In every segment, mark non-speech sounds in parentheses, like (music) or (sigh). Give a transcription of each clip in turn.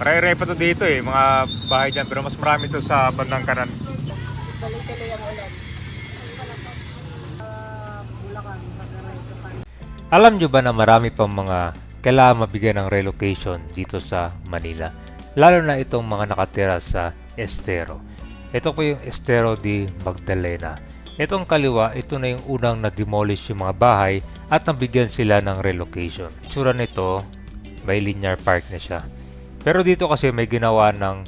Maray-ray pa to dito eh, mga bahay dyan. Pero mas marami to sa bandang kanan. Tuloy-tuloy ang ulan. Alam nyo ba na marami pang mga kailangan mabigyan ng relocation dito sa Manila? Lalo na itong mga nakatira sa Estero. Ito po yung Estero di Magdalena. Itong kaliwa, ito na yung unang na-demolish yung mga bahay at nabigyan sila ng relocation. Tsura nito, may linear park na siya. Pero dito kasi may ginawa ng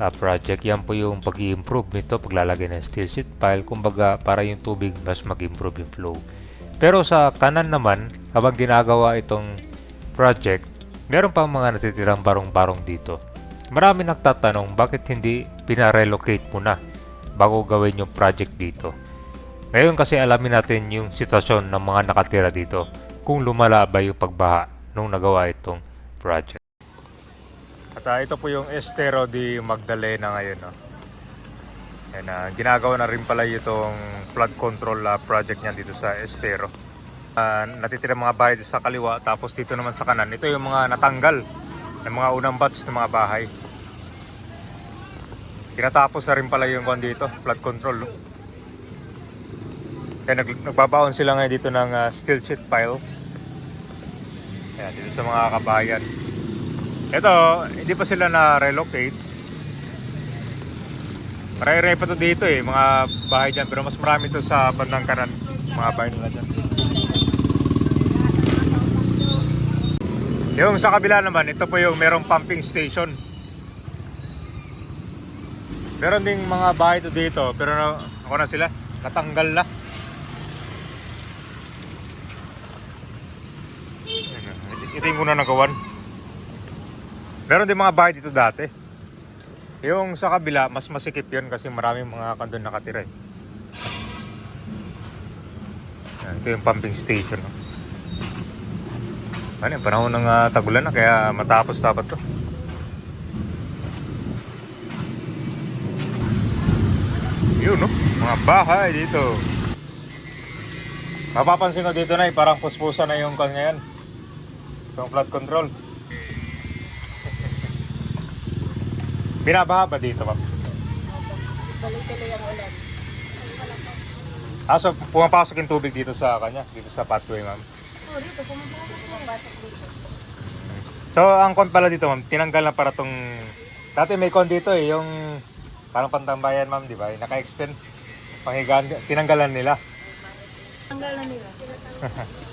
ah, project. Yan po yung pag improve nito, paglalagay ng steel sheet pile. Kumbaga, para yung tubig mas mag-improve yung flow. Pero sa kanan naman, habang ginagawa itong project, meron pang mga natitirang barong-barong dito. Marami nagtatanong bakit hindi pinarelocate mo na bago gawin yung project dito. Ngayon kasi alamin natin yung sitwasyon ng mga nakatira dito kung lumala ba yung pagbaha nung nagawa itong project. At ah, ito po yung Estero di Magdalena ngayon. No? Yan, ah, ginagawa na rin pala itong flood control ah, project niyan dito sa Estero. Ah, natitira mga bahay sa kaliwa tapos dito naman sa kanan. Ito yung mga natanggal ng mga unang batch ng mga bahay. Tinatapos na rin pala yung kwan dito, flood control. No? Kaya nag, nagbabaon sila ngayon dito ng ah, steel sheet pile. Yan, dito sa mga kabayan. Ito, hindi pa sila na-relocate. Maray-ray pa to dito eh, mga bahay dyan. Pero mas marami to sa bandang kanan, mga bahay nila dyan. Yung sa kabila naman, ito po yung merong pumping station. Meron ding mga bahay to dito, pero na, ako na sila, natanggal na. Ito yung una nagawan. Meron din mga bahay dito dati. Yung sa kabila, mas masikip yun kasi maraming mga kandun nakatira eh. Ito yung pumping station. No? Ano, panahon ng ah, tagulan na kaya matapos dapat to. Yun, no? Mga bahay dito. Mapapansin ko dito na parang puspusa na yung kan ngayon. Itong flood control. Binabaha ba dito, ma'am? Tuloy-tuloy ang ulan. Ah, so pumapasok yung tubig dito sa kanya, dito sa pathway, ma'am. Oh, dito, pumapasok dito. So, ang kon pala dito, ma'am, tinanggal na para tong... Dati may kon dito eh, yung parang pantambayan, ma'am, di ba? Naka-extend. Panghigaan, tinanggalan nila. Tanggal na nila. (laughs)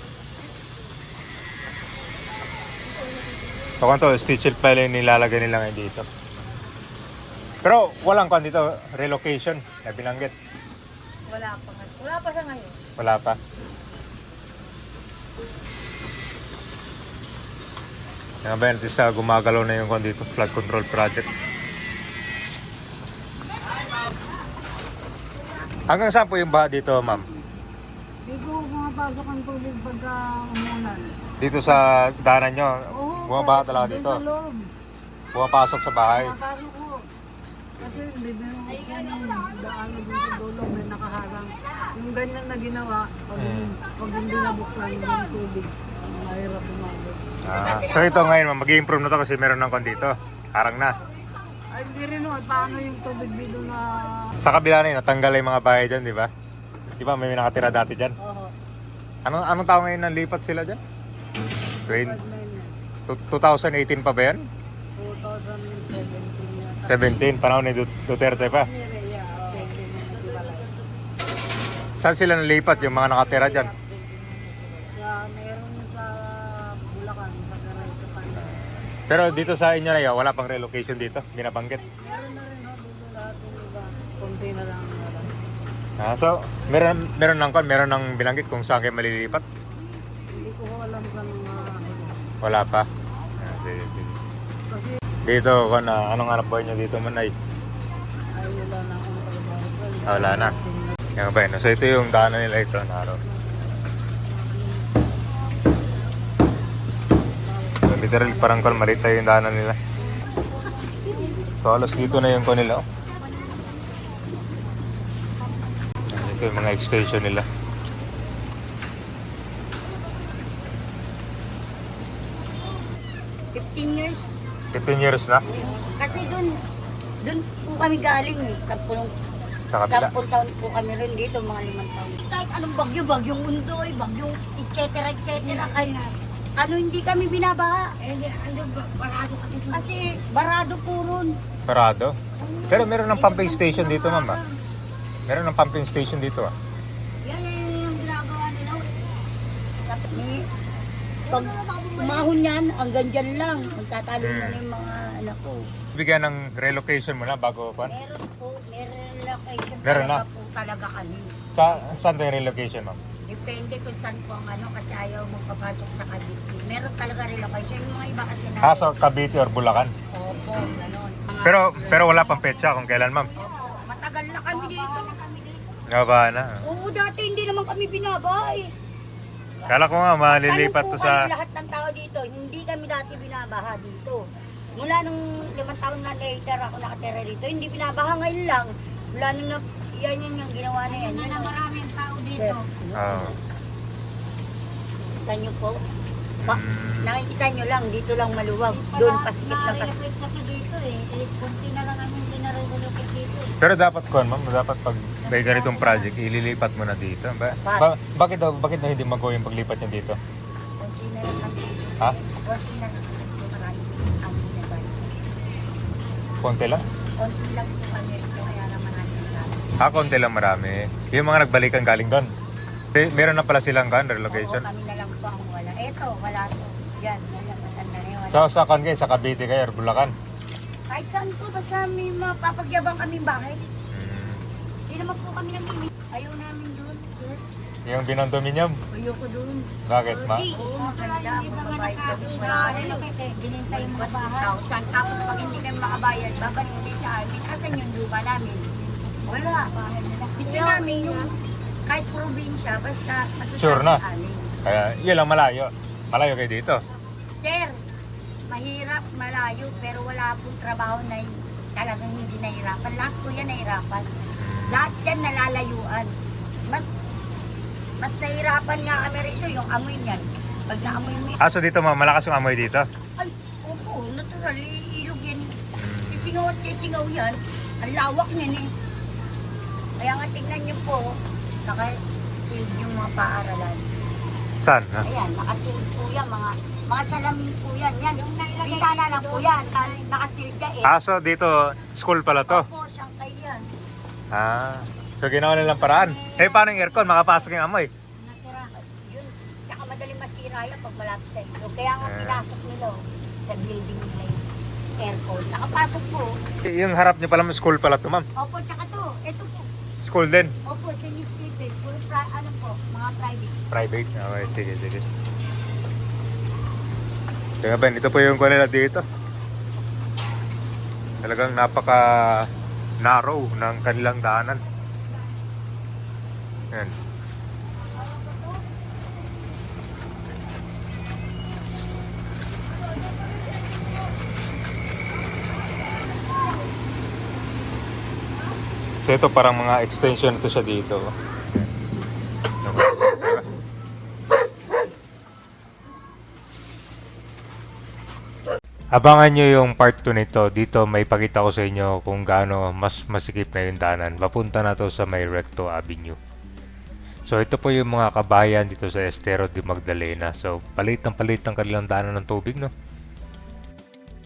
So, kung to, stitch pala yung nilalagay nila ngayon dito. Pero walang kon dito, relocation na binanggit. Wala pa nga. Wala pa sa ngayon. Wala pa. Nga ba least, ah, gumagalaw na yung kon dito, flood control project. Hanggang saan po yung baha dito, ma'am? Dito pumapasok ang tubig pagka umulan. Dito sa daanan nyo, Oo, bumabaha talaga doon dito. sa loob. Pumapasok sa bahay. Pumapasok ko. Kasi bibiro ko yung daan doon sa dulo, may nakaharang. Yung ganyan na ginawa, pag, Hmm. pag hindi nabuksan yung tubig, mahirap umabot. Ah, so ito ngayon, ma'am, mag-improve na to kasi meron ng kon dito. Harang na. Ay, hindi rin no, paano yung tubig dito na... Sa kabila na yun, natanggal na yung mga bahay dyan, di ba? Di ba may nakatira dati dyan? Oo, Anong, anong taon ngayon nang lipat sila dyan? 20, 2009, 2018 pa ba yan? 2017 yata. 17, panahon ni Du- Duterte pa. Saan sila nalipat yung mga nakatira dyan? Sa, meron sa Bulacan, Pagaray, Kapan. Pero dito sa inyo na yun, wala pang relocation dito, binabanggit. Meron na rin, no, dito lahat yung iba. Konti na lang. Ah, so, meron, meron ng kon, meron ng binanggit kung saan kayo malilipat? Hindi ko ho alam sa mga ano. Wala pa. Ah, sige, sige. Kasi Dito, kon, ah, anong hanap buhay nyo dito man ay? wala na akong trabaho. Ah, wala na. Yan ba yun? So ito yung daanan nila ito na araw. So literal parang kung maliit tayo yung daanan nila. So halos dito na yung ko nila. oh. Ito yung mga extension nila. years. 15 years na Kasi dun, dun po kami galing eh. Sampung, sa kabila. sampung taon po kami rin dito, mga limang taon. Kahit anong bagyo, bagyong undoy, bagyong et cetera, et cetera. Kaya, ano hindi kami binabaha. Eh, ano, barado kasi. Kasi barado po ron. Parado. Pero meron ng pumping station dito, ma'am. ah. Meron ng pumping station dito. Ah. Yan yan yung ginagawa nila. Tapos pag umahon yan, hanggang dyan lang. Magtatalo na Hmm. yung mga anak ko. Bigyan ng relocation mo na bago pa. Meron po, meron location Meron talaga na? po talaga kami. Sa, saan tayo relocation, ma'am? Depende kung saan po ang ano kasi ayaw magpapasok sa Cavite. Meron talaga relocation. Yung mga iba kasi na... Ah, sa Cavite or Bulacan. Opo, ganon. Mga- Pero pero wala pang petsa kung kailan, ma'am. Opo, matagal na kami dito. Nga ba na? Oo, dati hindi naman kami binabahay. Kala ko nga malilipat to sa... lahat ng tao dito, hindi kami dati binabaha dito. Mula nung limang taon na later ako nakatira dito, hindi binabaha ngayon lang. Mula nung na, yan yun yung ginawa na yan. Yan na maraming tao dito. Ah. Kita nyo po. Ba, Mm. nakikita nyo lang, dito lang maluwag. Doon, pasikip na pasikip. kasi dito eh. Eh, kunti na lang ang hindi na-relocate dito eh. Pero dapat kon, ma'am, dapat pag may ganitong project, ililipat mo na dito. Ba, ba- bakit daw, bakit daw hindi mag-go yung paglipat niya dito? Na lang dito. Ha? Kunti na lang. Marami ang. Konti lang? Po kaya naman natin sa Ah, konti lang marami. Yung mga nagbalikan galing doon. Eh, meron na pala silang kan, relocation. Oo, kami na lang po ang wala. Eto, wala to. Yan, wala. Matanda na yun. Wala. Sa, sa kan kayo, sa Cavite kayo or Bulacan? Kahit saan po, basta may mapapagyabang kaming bahay. Hindi naman po kami namimik. Ayaw namin doon, sir. Yung binondominium? Ayoko doon. Bakit, ma? Oo, maganda. Magbabayad kami. Wala na Ginintay yung mga bahay. Tapos pag hindi kami makabayad, babalik din sa amin. Asan yung lupa namin? Wala. Gusto namin yung kahit probinsya, basta matutunan Sure na. sa amin. Kaya, yun lang malayo. Malayo kayo dito. Sir, mahirap, malayo, pero wala pong trabaho na talagang hindi nahirapan. Lahat po yan nahirapan. Lahat yan nalalayuan. Mas mas nahirapan nga kami rito yung amoy niyan. Pag naamoy mo, Ah, so dito, ma'am, malakas yung amoy dito? ay, opo, natural, ilog yan. Sisingaw at sisingaw yan. Ang lawak niyan eh. Kaya nga tingnan niyo po, naka-shield yung mga paaralan. Saan? Ha? Ayan, nakasilid po yan, mga, mga salamin po yan. Yan, yung bintana lang po yan, na- nakasilid ka eh. Ah, so dito, school pala to? Opo, yan. Ah, so ginawa nilang paraan. Eh, paano yung aircon? Makapasok yung amoy. Natira. Yun, tsaka madaling masira yan pag malapit sa ilog. Kaya nga Eh. pinasok nila oh, sa building nila yung aircon. Nakapasok po. Eh, Yung harap niyo pala, school pala to, ma'am. Opo, tsaka to, ito po. School din. Opo, Chinese people. Puro pri- ano po, mga private. Private? Okay, sige, sige. Kaya Ben, ito po yung kuha nila dito. Talagang napaka narrow ng kanilang daanan. Yan. So ito parang mga extension to siya dito. Abangan nyo yung part 2 nito. Dito may pakita ko sa inyo kung gaano mas masikip na yung daanan. Papunta na to sa may Recto Avenue. So ito po yung mga kabayan dito sa Estero de Magdalena. So palit ng palit ng kanilang daanan ng tubig no.